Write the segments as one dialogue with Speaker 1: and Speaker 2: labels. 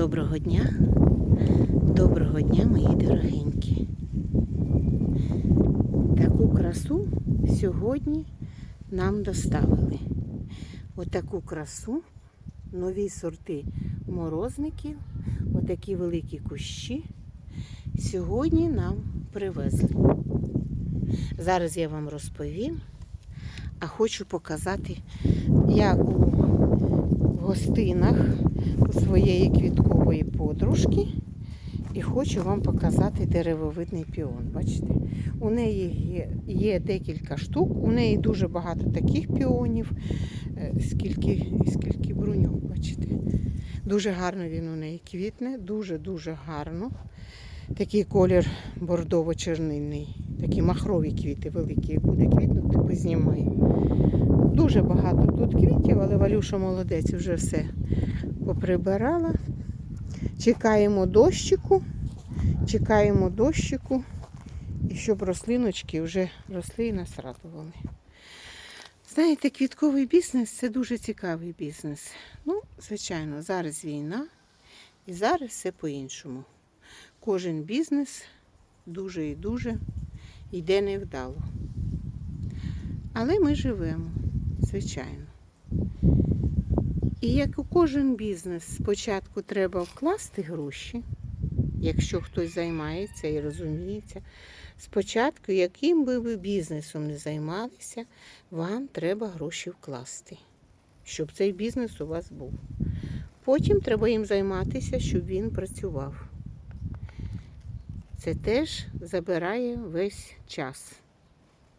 Speaker 1: Доброго дня, доброго дня, мої дорогенькі. Таку красу сьогодні нам доставили. Отаку красу, нові сорти морозників, отакі великі кущі. Сьогодні нам привезли. Зараз я вам розповім, а хочу показати, як у гостинах у своєї квіткової подружки і хочу вам показати деревовидний піон. Бачите? У неї є, декілька штук, у неї дуже багато таких піонів, е, скільки, скільки бруньок, бачите. Дуже гарно він у неї квітне, дуже-дуже гарно. Такий колір бордово-чернильний, такі махрові квіти великі, буде квітнути, познімаю. Дуже багато тут квітів, але Валюша молодець вже все поприбирала. Чекаємо дощику, чекаємо дощику, і щоб рослиночки вже росли і нас радували. Знаєте, квітковий бізнес це дуже цікавий бізнес. Ну, звичайно, зараз війна і зараз все по-іншому. Кожен бізнес дуже і дуже йде невдало. Але ми живемо, звичайно. І як у кожен бізнес, спочатку треба вкласти гроші, якщо хтось займається і розуміється. Спочатку, яким би ви бізнесом не займалися, вам треба гроші вкласти, щоб цей бізнес у вас був. Потім треба їм займатися, щоб він працював. Це теж забирає весь час,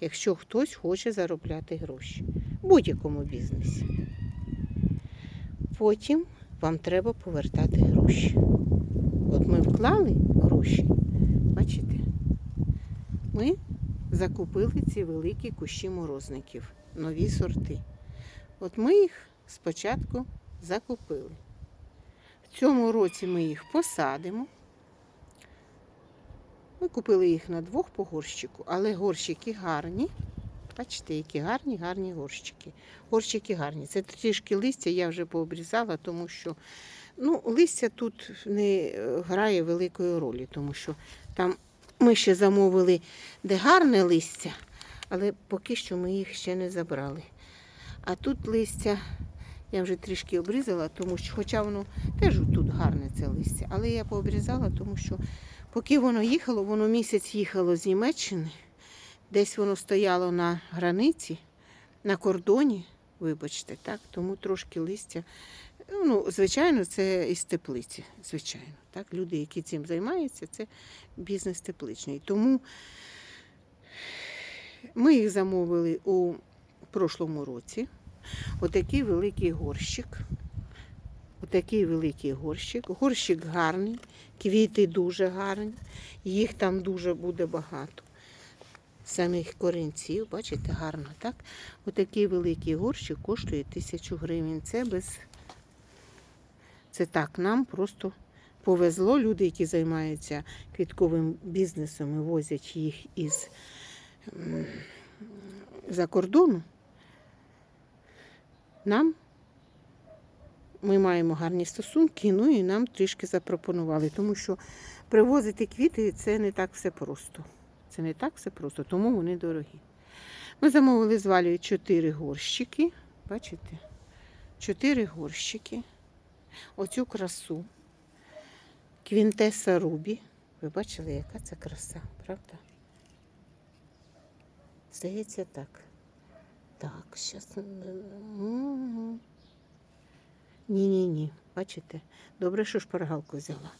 Speaker 1: якщо хтось хоче заробляти гроші в будь-якому бізнесі. Потім вам треба повертати гроші. От ми вклали гроші, бачите, ми закупили ці великі кущі морозників, нові сорти. От ми їх спочатку закупили. В цьому році ми їх посадимо. Ми купили їх на двох по горщику, але горщики гарні. Бачите, які гарні, гарні горщики. Горщики гарні. Це трішки листя я вже пообрізала, тому що ну, листя тут не е, грає великої ролі, тому що там ми ще замовили, де гарне листя, але поки що ми їх ще не забрали. А тут листя я вже трішки обрізала, тому що, хоча воно теж тут гарне це листя, але я пообрізала, тому що поки воно їхало, воно місяць їхало з Німеччини. Десь воно стояло на границі, на кордоні, вибачте, так, тому трошки листя. Ну, звичайно, це із теплиці. Звичайно, так. Люди, які цим займаються, це бізнес тепличний. Тому ми їх замовили у прошлому році. Отакий великий горщик. Отакий великий горщик. Горщик гарний, квіти дуже гарні, їх там дуже буде багато самих корінців, бачите, гарно, так? Отакий великий горщик коштує тисячу гривень. Це без. Це так, нам просто повезло. Люди, які займаються квітковим бізнесом і возять їх із за кордону. Нам ми маємо гарні стосунки, ну і нам трішки запропонували, тому що привозити квіти це не так все просто. Це не так все просто, тому вони дорогі. Ми замовили з Валею 4 горщики. Бачите? 4 горщики. Оцю красу. Квінтеса Рубі. Ви бачили, яка це краса, правда? Здається, так. Так, зараз. Ні-ні-ні, бачите? Добре, що шпаргалку взяла.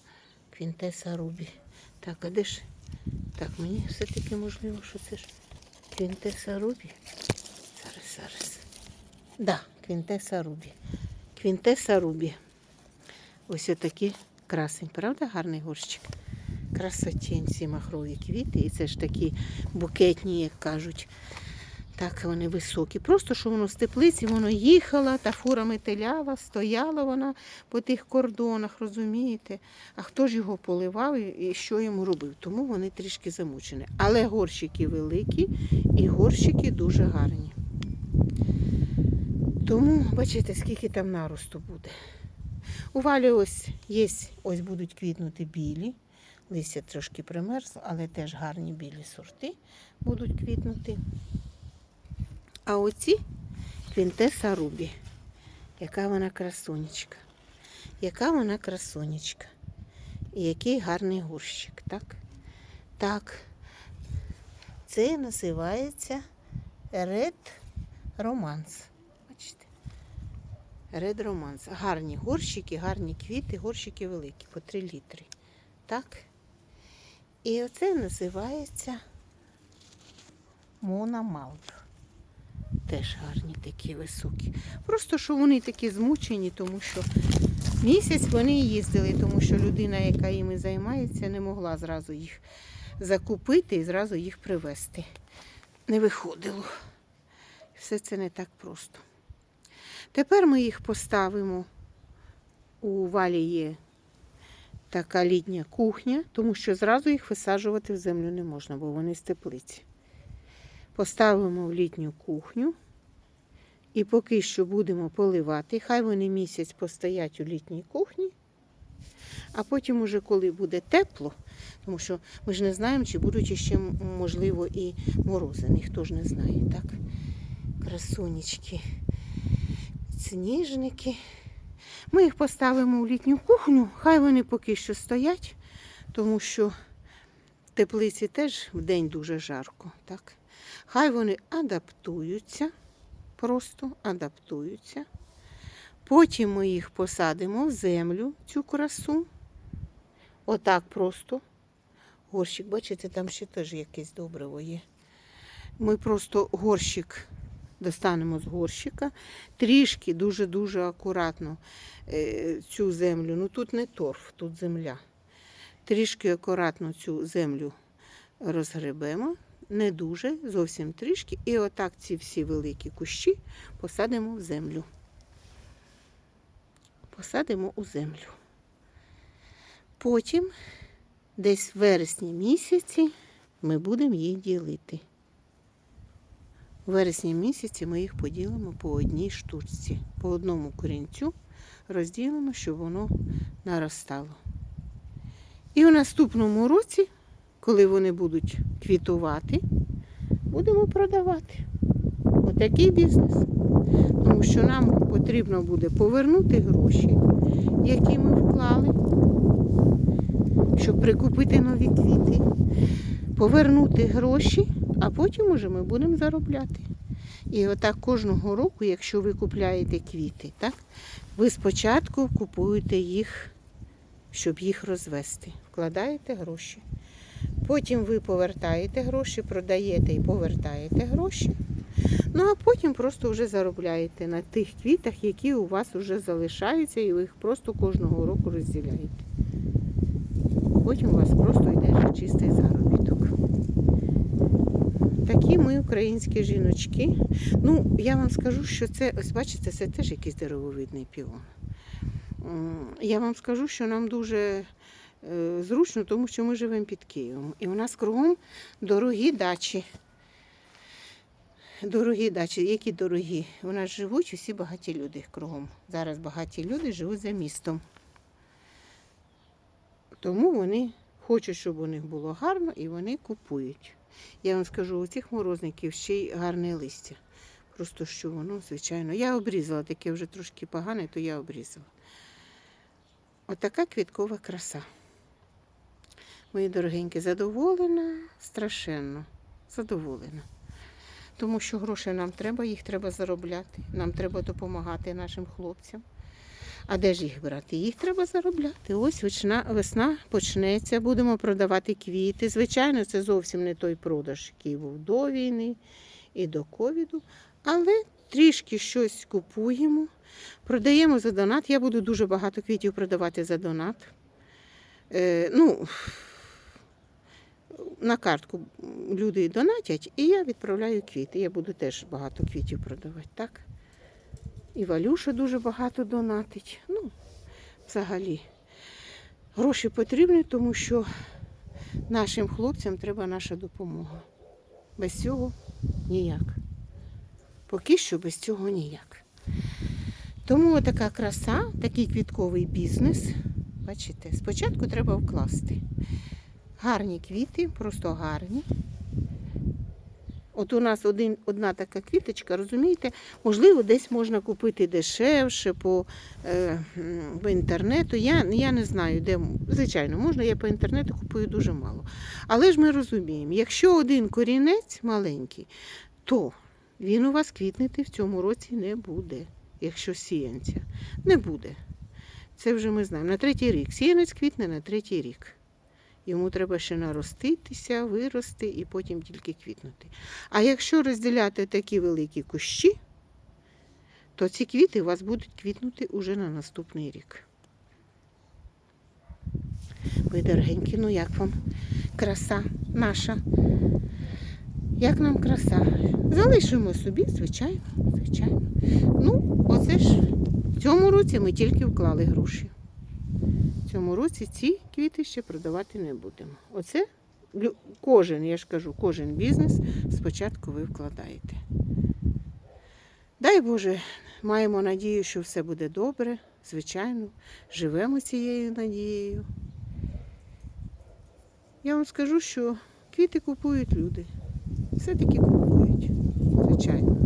Speaker 1: Квінтеса Рубі. Так, а де ж? Так, мені все-таки можливо, що це ж Квінтеса Рубі. Зараз, зараз. Да, Квінтеса Рубі. Квінтеса Рубі. Ось отакі красень. Правда, гарний горщик? Красотінь, ці махрові квіти. І це ж такі букетні, як кажуть. Так, вони високі. Просто що воно з теплиці, воно їхала, та фура метелява, стояла вона по тих кордонах, розумієте? А хто ж його поливав і що йому робив? Тому вони трішки замучені. Але горщики великі і горщики дуже гарні. Тому, бачите, скільки там наросту буде. У валі ось є, ось будуть квітнути білі. Листя трошки примерзло, але теж гарні білі сорти будуть квітнути. А оці квінтеса Рубі. Яка вона красунечка. Яка вона красунечка. І який гарний горщик, так? Так. Це називається Red Romance. Бачите? Red Romance. Гарні горщики, гарні квіти, горщики великі, по 3 літри. Так? І оце називається Мона Малт. Теж гарні такі високі. Просто що вони такі змучені, тому що місяць вони їздили, тому що людина, яка їми займається, не могла зразу їх закупити і зразу їх привезти. Не виходило. Все це не так просто. Тепер ми їх поставимо. У валі така літня кухня, тому що зразу їх висаджувати в землю не можна, бо вони з теплиці. Поставимо в літню кухню. І поки що будемо поливати. Хай вони місяць постоять у літній кухні. А потім, уже коли буде тепло, тому що ми ж не знаємо, чи будуть ще, можливо, і морози. Ніхто ж не знає, так? Красунечки, сніжники. Ми їх поставимо в літню кухню, хай вони поки що стоять, тому що теплиці теж в день дуже жарко. Так? Хай вони адаптуються, просто адаптуються. Потім ми їх посадимо в землю, цю красу. Отак просто. Горщик, бачите, там ще теж якесь добриво є. Ми просто горщик достанемо з горщика, трішки дуже-дуже акуратно е, цю землю. Ну тут не торф, тут земля. Трішки акуратно цю землю розгребемо, не дуже, зовсім трішки. І отак ці всі великі кущі посадимо в землю. Посадимо у землю. Потім, десь в вересні місяці, ми будемо їх ділити. У вересні місяці ми їх поділимо по одній штучці, по одному корінцю розділимо, щоб воно наростало. І у наступному році, коли вони будуть квітувати, будемо продавати. Отакий бізнес. Тому що нам потрібно буде повернути гроші, які ми вклали, щоб прикупити нові квіти, повернути гроші, а потім уже ми будемо заробляти. І отак кожного року, якщо ви купляєте квіти, так, ви спочатку купуєте їх, щоб їх розвести. Вкладаєте гроші. Потім ви повертаєте гроші, продаєте і повертаєте гроші. Ну а потім просто вже заробляєте на тих квітах, які у вас вже залишаються, і ви їх просто кожного року розділяєте. Потім у вас просто йде вже чистий заробіток. Такі ми українські жіночки. Ну, я вам скажу, що це, ось бачите, це теж якийсь деревовидний піон. Я вам скажу, що нам дуже зручно, тому що ми живемо під Києвом. І у нас кругом дорогі дачі. Дорогі дачі, які дорогі? У нас живуть усі багаті люди кругом. Зараз багаті люди живуть за містом. Тому вони хочуть, щоб у них було гарно, і вони купують. Я вам скажу, у цих морозників ще й гарне листя. Просто що воно, звичайно. Я обрізала, таке вже трошки погане, то я обрізала. Отака квіткова краса. Мої дорогенькі, задоволена, страшенно. Задоволена. Тому що грошей нам треба, їх треба заробляти. Нам треба допомагати нашим хлопцям. А де ж їх брати? Їх треба заробляти. Ось весна, весна почнеться, будемо продавати квіти. Звичайно, це зовсім не той продаж, який був до війни і до ковіду. Але трішки щось купуємо, продаємо за донат. Я буду дуже багато квітів продавати за донат. Е, ну, на картку люди донатять, і я відправляю квіти. Я буду теж багато квітів продавати, так? І Валюша дуже багато донатить. Ну, взагалі, гроші потрібні, тому що нашим хлопцям треба наша допомога. Без цього ніяк. Поки що без цього ніяк. Тому така краса, такий квітковий бізнес. Бачите, спочатку треба вкласти. Гарні квіти, просто гарні. От у нас один, одна така квіточка, розумієте, можливо, десь можна купити дешевше по, е, по інтернету. Я, я не знаю, де. Звичайно, можна, я по інтернету купую дуже мало. Але ж ми розуміємо, якщо один корінець маленький, то він у вас квітнути в цьому році не буде, якщо сіянця. Не буде. Це вже ми знаємо. На третій рік. Сіянець квітне на третій рік. Йому треба ще нароститися, вирости і потім тільки квітнути. А якщо розділяти такі великі кущі, то ці квіти у вас будуть квітнути уже на наступний рік. Ви, дорогенькі, ну як вам краса наша? Як нам краса? Залишимо собі, звичайно, звичайно. Ну, оце ж в цьому році ми тільки вклали гроші. Цьому році ці квіти ще продавати не будемо. Оце кожен, я ж кажу, кожен бізнес спочатку ви вкладаєте. Дай Боже, маємо надію, що все буде добре. Звичайно, живемо цією надією. Я вам скажу, що квіти купують люди. Все-таки купують, звичайно.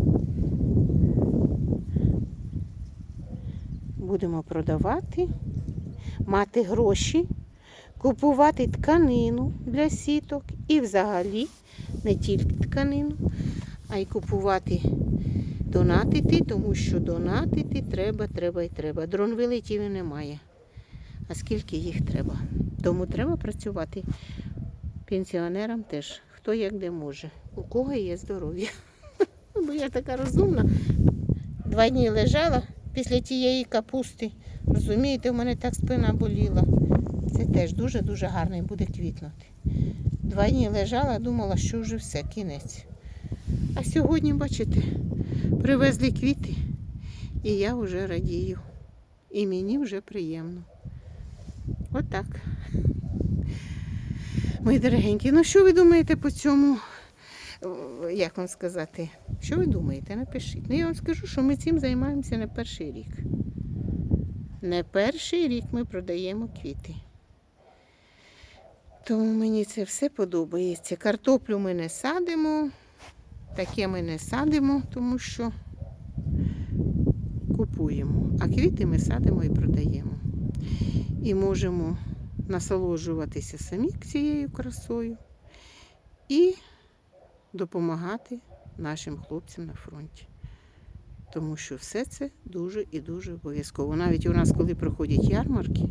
Speaker 1: Будемо продавати, мати гроші, купувати тканину для сіток і взагалі не тільки тканину, а й купувати, донатити, тому що донатити треба, треба і треба. Дрон вилетів і немає. А скільки їх треба? Тому треба працювати пенсіонерам теж, хто як де може, у кого є здоров'я. Бо я така розумна. Два дні лежала після тієї капусти. Розумієте, у мене так спина боліла. Це теж дуже-дуже гарний буде квітнути. Два дні лежала, думала, що вже все, кінець. А сьогодні, бачите, привезли квіти, і я вже радію. І мені вже приємно. Отак. Мої дорогенькі, ну що ви думаєте по цьому? Як вам сказати? Що ви думаєте? Напишіть. Ну я вам скажу, що ми цим займаємося не перший рік. Не перший рік ми продаємо квіти. Тому мені це все подобається. Картоплю ми не садимо, таке ми не садимо, тому що купуємо. А квіти ми садимо і продаємо. І можемо насолоджуватися самі цією красою і допомагати нашим хлопцям на фронті. Тому що все це дуже і дуже обов'язково. Навіть у нас, коли проходять ярмарки,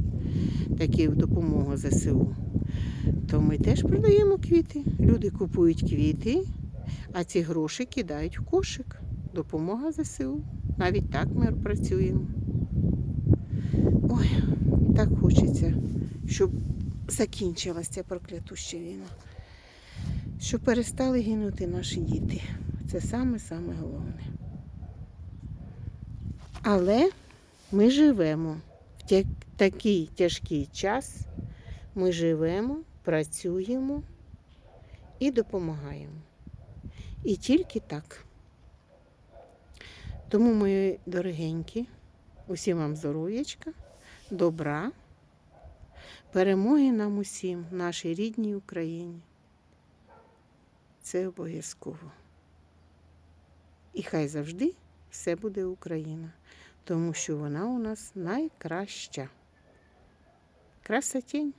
Speaker 1: такі в допомогу ЗСУ, то ми теж продаємо квіти. Люди купують квіти, а ці гроші кидають в кошик. Допомога ЗСУ. Навіть так ми працюємо. Ой, так хочеться, щоб закінчилася ця проклятуща війна. Щоб перестали гинути наші діти. Це саме-саме головне. Але ми живемо в такий тяжкий час. Ми живемо, працюємо і допомагаємо. І тільки так. Тому, мої дорогенькі, усім вам здоров'ячка, добра, перемоги нам усім, нашій рідній Україні. Це обов'язково. І хай завжди все буде Україна, тому що вона у нас найкраща. Красотень.